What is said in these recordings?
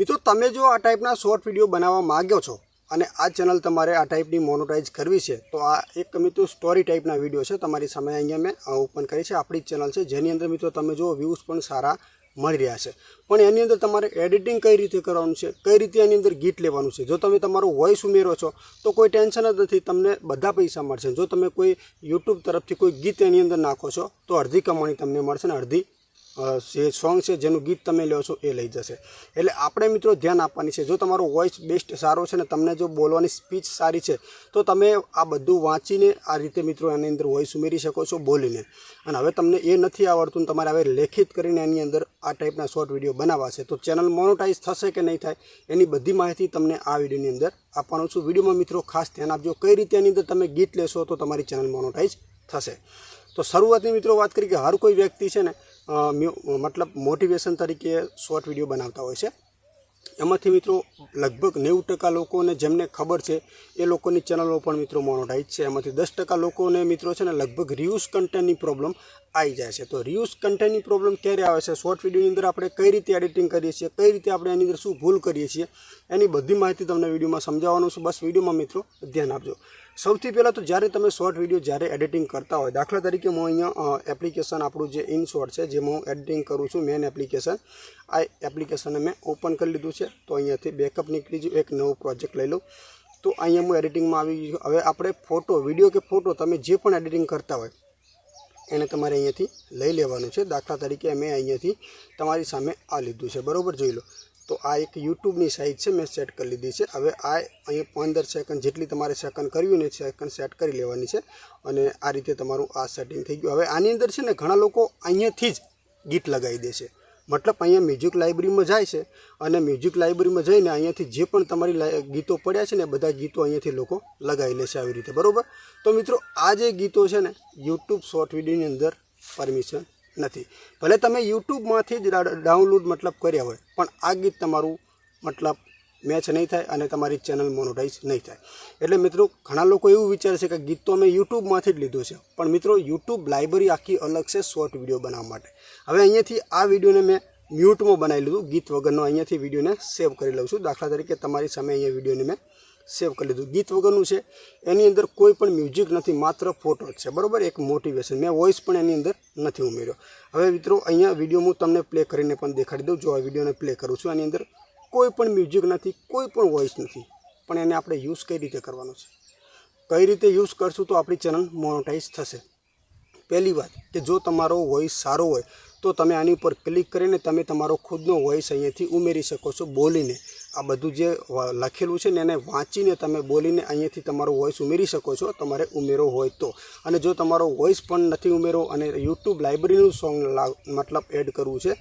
મિત્રો, તમે જો આ ટાઈપના શોર્ટ વીડિયો બનાવવા માગ્યો છો અને આ ચેનલ તમારે આ ટાઈપની મોનોટાઈઝ કરવી છે, તો આ એક મિત્રો સ્ટોરી ટાઈપના વીડિયો છે. તમારી સામે અહીંયા મેં ઓપન કરી છે. આપણી ચેનલ છે. જેની અંદર મિત્રો તમે જો વ્યૂઝ પણ સારા મળી રહ્યા છે. પણ એની અંદર તમારે એડિટિંગ કઈ રીતે કરવાનું છે? કઈ રીતે એની અંદર ગીત લેવાનું છે? જો તમે તમારું વોઇસ ઉમેરો છો, તો કોઈ ટેન્શન જ નથી. તમને બધા પૈસા મળશે. જો તમે કોઈ યુટ્યુબ તરફથી કોઈ ગીત એની અંદર નાખો છો, તો અડધી કમાણી તમને મળશે ને અડધી જે સોંગ છે, જેનું ગીત તમે લો છો, એ લઈ જશે. એટલે આપણે મિત્રો ધ્યાન આપવાની છે, જો તમારો વોઇસ બેસ્ટ સારો છે ને તમને જો બોલવાની સ્પીચ સારી છે, તો તમે આ બધું વાંચીને આ રીતે મિત્રો એની અંદર વોઇસ ઉમેરી શકો છો બોલીને. અને હવે તમને એ નથી આવડતું તમારે હવે લેખિત કરીને એની અંદર આ ટાઈપના શોર્ટ વીડિયો બનાવવા છે, તો ચેનલ મોનોટાઈઝ થશે કે નહીં થાય, એની બધી માહિતી તમને આ વિડીયોની અંદર આપવાનું છું. વિડીયોમાં મિત્રો ખાસ ધ્યાન આપજો, કઈ રીતે એની અંદર તમે ગીત લેશો તો તમારી ચેનલ મોનોટાઈઝ થશે. તો શરૂઆતની મિત્રો વાત કરી કે હર કોઈ વ્યક્તિ છે ને મતલબ મોટિવેશન તરીકે શોર્ટ વીડિયો બનાવતા હોય છે. એમાંથી મિત્રો લગભગ નેવું ટકા લોકોને જેમને ખબર છે, એ લોકોની ચેનલો પણ મિત્રો મોનોટાઈઝ છે. એમાંથી દસ ટકા લોકોને મિત્રો છે ને લગભગ રિયુઝ કન્ટેન્ટની પ્રોબ્લેમ આવી જાય છે. તો રિયુઝ કન્ટેન્ટની પ્રોબ્લેમ ક્યારે આવે છે? શોર્ટ વિડીયોની અંદર આપણે કઈ રીતે એડિટિંગ કરીએ છીએ? કઈ રીતે આપણે એની અંદર શું ભૂલ કરીએ છીએ? એની બધી માહિતી તમને વિડીયોમાં સમજાવવાનું છે. બસ વિડીયોમાં મિત્રો ધ્યાન આપજો. સૌથી પહેલાં તો જ્યારે તમે શોર્ટ વીડિયો જ્યારે એડિટિંગ કરતા હોય, દાખલા તરીકે હું અહીંયા એપ્લિકેશન આપણું જે ઇન શોર્ટ છે, જેમાં હું એડિટિંગ કરું છું મેન એપ્લિકેશન આ એપ્લિકેશનને મેં ઓપન કરી લીધું છે. તો અહીંયાથી બેકઅપ નીકળી ગયું. એક નવો પ્રોજેક્ટ લઈ લઉં. તો અહીંયા હું એડિટિંગમાં આવી ગયું હવે આપણે ફોટો વીડિયો કે ફોટો તમે જે પણ એડિટિંગ કરતા હોય, એને તમારે અહીંયાથી લઈ લેવાનું છે. દાખલા તરીકે મેં અહીંયાથી તમારી સામે આ લીધું છે. બરાબર જોઈ લો. તો આ એક યુટ્યુબની સાઇઝ છે. મેં સેટ કરી લીધી છે. હવે આ અહીંયા પંદર સેકન્ડ જેટલી તમારે સેકન્ડ કરવી ને સેકન્ડ સેટ કરી લેવાની છે. અને આ રીતે તમારું આ સેટિંગ થઈ ગયું. હવે આની અંદર છે ને ઘણા લોકો અહીંયાથી જ ગીત લગાવી દેશે મતલબ અહીંયા મ્યુઝિક લાઇબ્રેરીમાં જાય છે અને મ્યુઝિક લાઇબ્રેરીમાં જઈને અહીંયાથી જે પણ તમારી ગીતો પડ્યા છે ને બધા ગીતો અહીંયાથી લોકો લગાવી લેશે આવી રીતે. બરાબર? તો મિત્રો, આ જે ગીતો છે ને યુટ્યુબ શોર્ટ વિડીયોની અંદર પરમિશન નથી. ભલે તમે યુટ્યુબમાંથી જ ડાઉનલોડ મતલબ કર્યા હોય, પણ આ ગીત તમારું મતલબ મેચ નહીં થાય અને તમારી ચેનલ મોનોટાઈઝ નહીં થાય. એટલે મિત્રો, ઘણા લોકો એવું વિચારે છે કે ગીત તો અમે યુટ્યુબમાંથી જ લીધું છે. પણ મિત્રો, યુટ્યુબ લાઇબ્રેરી આખી અલગ છે શોર્ટ વીડિયો બનાવવા માટે. હવે અહીંયાથી આ વિડીયોને મેં મ્યુટમાં બનાવી લીધું. ગીત વગરનો અહીંયાથી વિડીયોને સેવ કરી લઉં છું. દાખલા તરીકે તમારી સામે અહીંયા વિડીયોને મેં સેવ કરી લીધું. ગીત વગરનું છે. એની અંદર કોઈ પણ મ્યુઝિક નથી, માત્ર ફોટો જ છે. બરાબર? એક મોટિવેશન મેં વોઇસ પણ એની અંદર નથી ઉમેર્યો. હવે મિત્રો, અહીંયા વીડિયો હું તમને પ્લે કરીને પણ દેખાડી દઉં. જો આ વિડીયોને પ્લે કરું છું એની અંદર કોઈ પણ મ્યુઝિક નથી, કોઈ પણ વોઇસ નથી, પણ એને આપણે યુઝ કઈ રીતે કરવાનો છે? કઈ રીતે યુઝ કરશું તો આપણી ચેનલ મોનોટાઈઝ થશે? પહેલી વાત કે જો તમારો વોઇસ સારો હોય, તો તમે આની ઉપર ક્લિક કરીને તમે તમારો ખુદનો વોઇસ અહીંયાથી ઉમેરી શકો છો બોલીને. આ બધું જે લખેલું છે ને એને વાંચીને તમે બોલીને અહીંયાથી તમારો વોઇસ ઉમેરી શકો છો, તમારે ઉમેરો હોય તો. અને જો તમારો વોઇસ પણ નથી ઉમેરો અને યુટ્યુબ લાઇબ્રેરીનું સોંગ મતલબ એડ કરવું છે,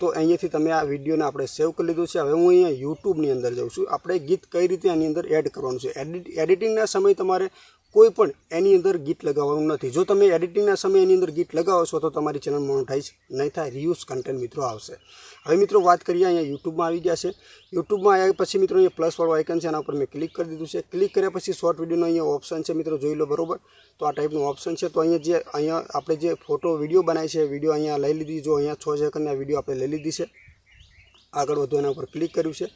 તો અહીંયાથી તમે આ વિડીયોને આપણે સેવ કરી લીધું છે. હવે હું અહીંયા યુટ્યુબની અંદર જાઉં છું. આપણે ગીત કઈ રીતે આની અંદર એડ કરવાનું છે? એડિટ એડિટિંગના સમય તમારે કોઈ પણ એની અંદર ગીત લગાવવાનું નથી. જો તમે એડિટિંગના સમયે એની અંદર ગીત લગાવો છો, તો તમારી ચેનલ મોનોટાઈઝ નહીં થાય રિયુઝ કન્ટેન્ટ મિત્રો આવશે. હવે મિત્રો વાત કરીએ અહીંયા યુટ્યુબમાં આવી ગયા છે. યુટ્યુબમાં આવ્યા પછી મિત્રો અહીંયા પ્લસવાળું આઇકન છે, એના ઉપર મેં ક્લિક કરી દીધું છે. ક્લિક કર્યા પછી શોર્ટ વિડીયોનો અહીંયા ઓપ્શન છે મિત્રો, જોઈ લો બરોબર. તો આ ટાઈપનું ઓપ્શન છે. તો અહીંયા જે, અહીંયા આપણે જે ફોટો વીડિયો બનાવી છે વીડિયો અહીંયા લઈ લીધી. જો અહીંયા છ સેકન્ડની વીડિયો આપણે લઈ લીધી છે. આગળ વધુ એના ઉપર ક્લિક કર્યું છે.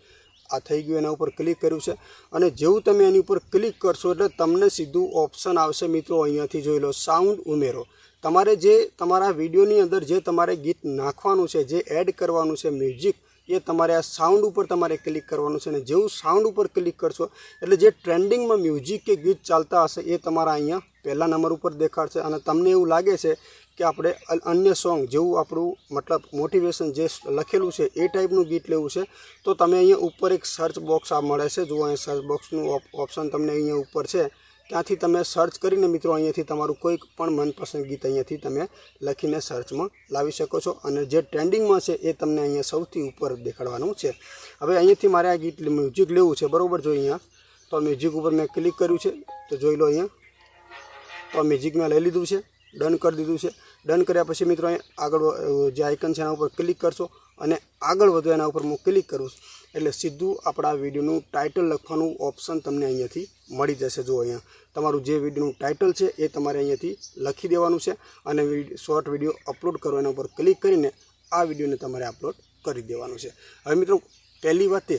આ થઈ ગયું, એના ઉપર ક્લિક કર્યું છે. અને જેવું તમે એની ઉપર ક્લિક કરશો એટલે તમને સીધું ઓપ્શન આવશે મિત્રો, અહીંયાથી જોઈ લો સાઉન્ડ ઉમેરો. તમારે જે તમારા વિડીયોની અંદર જે તમારે ગીત નાખવાનું છે, જે એડ કરવાનું છે મ્યુઝિક એ તમારે આ સાઉન્ડ ઉપર તમારે ક્લિક કરવાનું છે. અને જેવું સાઉન્ડ ઉપર ક્લિક કરશો, એટલે જે ટ્રેન્ડિંગમાં મ્યુઝિક કે ગીત ચાલતા હશે, એ તમારા અહીંયા પહેલા નંબર ઉપર દેખાડશે અને તમને એવું લાગે છે કે આપણે અન્ય સોંગ જેવું આપણું મતલબ મોટિવેશન જે લખેલું છે એ ટાઈપનું ગીત લેવું છે, તો તમે અહીંયા ઉપર એક સર્ચ બોક્સ આ મળે છે. જુઓ અહીંયા સર્ચ બોક્સનું ઓપ્શન તમને અહીંયા ઉપર છે. ત્યાંથી તમે સર્ચ કરીને મિત્રો અહીંયાથી તમારું કોઈ પણ મનપસંદ ગીત અહીંયાથી તમે લખીને સર્ચમાં લાવી શકો છો અને જે ટ્રેન્ડિંગમાં છે એ તમને અહીંયા સૌથી ઉપર દેખાડવાનું છે. હવે અહીંયાથી મારે આ ગીત મ્યુઝિક લેવું છે. બરાબર જો અહીંયા તો મ્યુઝિક ઉપર મેં ક્લિક કર્યું છે. તો જોઈ લો અહીંયા. તો આ મેજિકમાં લઈ લીધું છે. ડન કરી દીધું છે. ડન કર્યા પછી મિત્રો આગળ જે આઇકન છે એના ઉપર ક્લિક કરશો અને આગળ વધો એના ઉપર હું ક્લિક કરું છું. એટલે સીધું આપણા વિડીયોનું ટાઇટલ લખવાનું ઓપ્શન તમને અહીંયાથી મળી જશે. જો અહીંયા. તમારું જે વિડીયોનું ટાઇટલ છે એ તમારે અહીંયાથી લખી દેવાનું છે અને શોર્ટ વીડિયો અપલોડ કરો. એના ઉપર ક્લિક કરીને આ વિડીયોને તમારે અપલોડ કરી દેવાનું છે. હવે મિત્રો, પહેલી વાત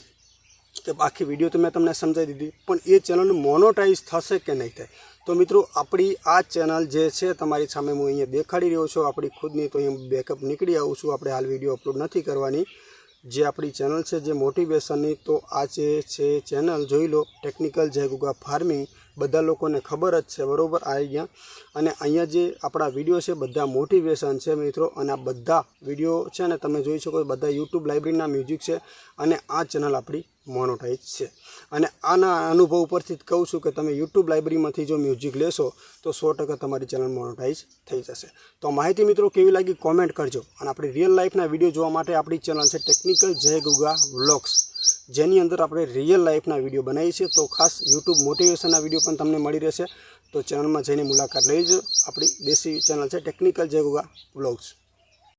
કે આખી વીડિયો તો મેં તમને સમજાવી દીધી, પણ એ ચેનલ મોનોટાઈઝ થશે કે નહીં થાય? તો મિત્રો, આપણી આ ચેનલ જે છે, તમારી સામે હું અહીંયા દેખાડી રહ્યો છું. આપણી ખુદની તો અહીંયા બેકઅપ નીકળી આવું છું. આપણે હાલ વીડિયો અપલોડ નથી કરવાની. જે આપણી ચેનલ છે, જે મોટિવેશનની તો આ જે છે ચેનલ જોઈ લો ટેકનિકલ જય ગુગા ફાર્મિંગ બધા લોકોને ખબર જ છે, બરાબર? આ અહીંયા અને અહીંયા જે આપણા વીડિયો છે, બધા મોટિવેશન છે મિત્રો, અને આ બધા વીડિયો છે ને, તમે જોઈ શકો બધા યુટ્યુબ લાઇબ્રેરીના મ્યુઝિક છે, અને આ ચેનલ આપણી મોનોટાઈઝ છે. અને આના અનુભવ ઉપરથી જ કહું છું કે તમે યુટ્યુબ લાઇબ્રેરીમાંથી જો મ્યુઝિક લેશો, તો સો ટકા તમારી ચેનલ મોનોટાઈઝ થઈ જશે. તો માહિતી મિત્રો કેવી લાગી કોમેન્ટ કરજો. અને આપણી રિયલ લાઈફના વીડિયો જોવા માટે આપણી ચેનલ છે ટેકનિકલ જય ગુગા વ્લોગ્સ જેની અંદર આપણે રિયલ લાઈફના વીડિયો બનાવીએ છીએ. તો ખાસ યુટ્યુબ મોટિવેશનના વીડિયો પણ તમને મળી રહેશે. તો ચેનલમાં જઈને મુલાકાત લઈ લેજો. આપણી દેશી ચેનલ છે ટેકનિકલ જય ગુગા વ્લોગ્સ